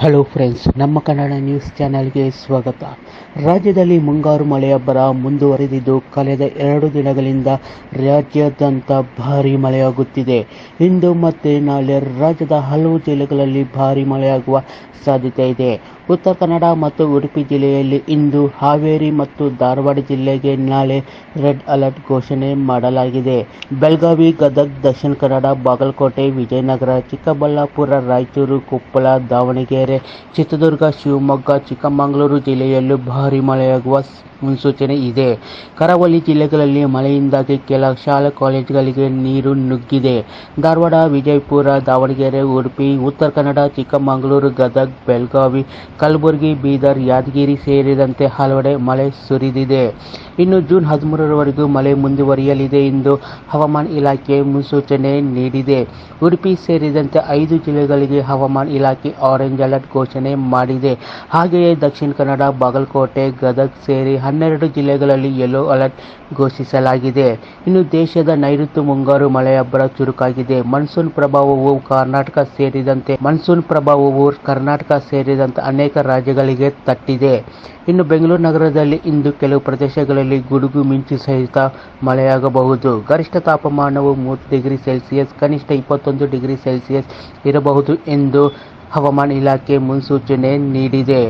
Hello friends ನಮ್ಮ Kannada news ಚಾನೆಲ್ಗೆ ಸ್ವಾಗತ. ರಾಜ್ಯದಲ್ಲಿ ಮುಂಗಾರು ಮಳೆಯ ಬರ ಮುಂದುವರೆದಿದ್ದು, ಕಳೆದ ಎರಡು ದಿನಗಳಿಂದ ರಾಜ್ಯಾದ್ಯಂತ ಭಾರಿ ಮಳೆಯಾಗುತ್ತಿದೆ. ಇಂದು ಮತ್ತೆ ನಾಳೆ ರಾಜ್ಯದ ಹಲವು ಜಿಲ್ಲೆಗಳಲ್ಲಿ ಭಾರಿ ಮಳೆಯಾಗುವ ಸಾಧ್ಯತೆ ಇದೆ. ಉತ್ತರ ಕನ್ನಡ ಮತ್ತು ಉಡುಪಿ ಜಿಲ್ಲೆಯಲ್ಲಿ ಇಂದು ಹಾವೇರಿ ಮತ್ತು ಧಾರವಾಡ ಜಿಲ್ಲೆಗೆ ನಾಳೆ ರೆಡ್ ಅಲರ್ಟ್ ಘೋಷಣೆ ಮಾಡಲಾಗಿದೆ. ಬೆಳಗಾವಿ, ಗದಗ್, ದಕ್ಷಿಣ ಕನ್ನಡ, ಬಾಗಲಕೋಟೆ, ವಿಜಯನಗರ, ಚಿಕ್ಕಬಳ್ಳಾಪುರ, ರಾಯಚೂರು, ಕೊಪ್ಪಳ, ದಾವಣಗೆರೆ, ಚಿತ್ರದುರ್ಗ, ಶಿವಮೊಗ್ಗ, ಚಿಕ್ಕಮಗಳೂರು ಜಿಲ್ಲೆಯಲ್ಲೂ ಭಾರೀ ಮಳೆಯಾಗುವ ಮುನ್ಸೂಚನೆ ಇದೆ. ಕರಾವಳಿ ಜಿಲ್ಲೆಗಳಲ್ಲಿ ಮಳೆಯಿಂದಾಗಿ ಕೆಲ ಶಾಲಾ ಕಾಲೇಜುಗಳಿಗೆ ನೀರು ನುಗ್ಗಿದೆ. ಧಾರವಾಡ, ವಿಜಯಪುರ, ದಾವಣಗೆರೆ, ಉಡುಪಿ, ಉತ್ತರ ಕನ್ನಡ, ಚಿಕ್ಕಮಗಳೂರು, ಗದಗ್, ಬೆಳಗಾವಿ ಕಲಬುರಗಿ, ಬೀದರ್, ಯಾದಗಿರಿ ಸೇರಿದಂತೆ ಹಲವೆಡೆ ಮಳೆ ಸುರಿದಿದೆ. ಇನ್ನು ಜೂನ್ ಹದಿಮೂರರವರೆಗೂ ಮಳೆ ಮುಂದುವರಿಯಲಿದೆ ಎಂದು ಹವಾಮಾನ ಇಲಾಖೆ ಮುನ್ಸೂಚನೆ ನೀಡಿದೆ. ಉಡುಪಿ ಸೇರಿದಂತೆ ಐದು ಜಿಲ್ಲೆಗಳಿಗೆ ಹವಾಮಾನ ಇಲಾಖೆ ಆರೆಂಜ್ ಅಲರ್ಟ್ ಘೋಷಣೆ ಮಾಡಿದೆ. ಹಾಗೆಯೇ ದಕ್ಷಿಣ ಕನ್ನಡ, ಬಾಗಲಕೋಟೆ, ಗದಗ್ ಸೇರಿ ಹನ್ನೆರಡು ಜಿಲ್ಲೆಗಳಲ್ಲಿ ಯೆಲ್ಲೋ ಅಲರ್ಟ್ ಘೋಷಿಸಲಾಗಿದೆ. ಇನ್ನು ದೇಶದ ನೈಋತ್ಯ ಮುಂಗಾರು ಮಳೆಯಬ್ಬರ ಚುರುಕಾಗಿದೆ. ಮನ್ಸೂನ್ ಪ್ರಭಾವವು ಕರ್ನಾಟಕ ಸೇರಿದಂತೆ, ಮನ್ಸೂನ್ ಪ್ರಭಾವವು ಕರ್ನಾಟಕ ಸೇರಿದಂತೆ ಅನೇಕ ರಾಜ್ಯಗಳಿಗೆ ತಟ್ಟಿದೆ. ಇನ್ನು ಬೆಂಗಳೂರು ನಗರದಲ್ಲಿ ಇಂದು ಕೆಲವು ಪ್ರದೇಶಗಳಲ್ಲಿ ಗುಡುಗು, ಮಿಂಚು ಸಹಿತ ಮಳೆಯಾಗಬಹುದು. ಗರಿಷ್ಠ ತಾಪಮಾನವು ಮೂವತ್ತು ಡಿಗ್ರಿ ಸೆಲ್ಸಿಯಸ್, ಕನಿಷ್ಠ ಇಪ್ಪತ್ತೊಂದು ಡಿಗ್ರಿ ಸೆಲ್ಸಿಯಸ್ ಇರಬಹುದು ಎಂದು ಹವಾಮಾನ ಇಲಾಖೆ ಮುನ್ಸೂಚನೆ ನೀಡಿದೆ.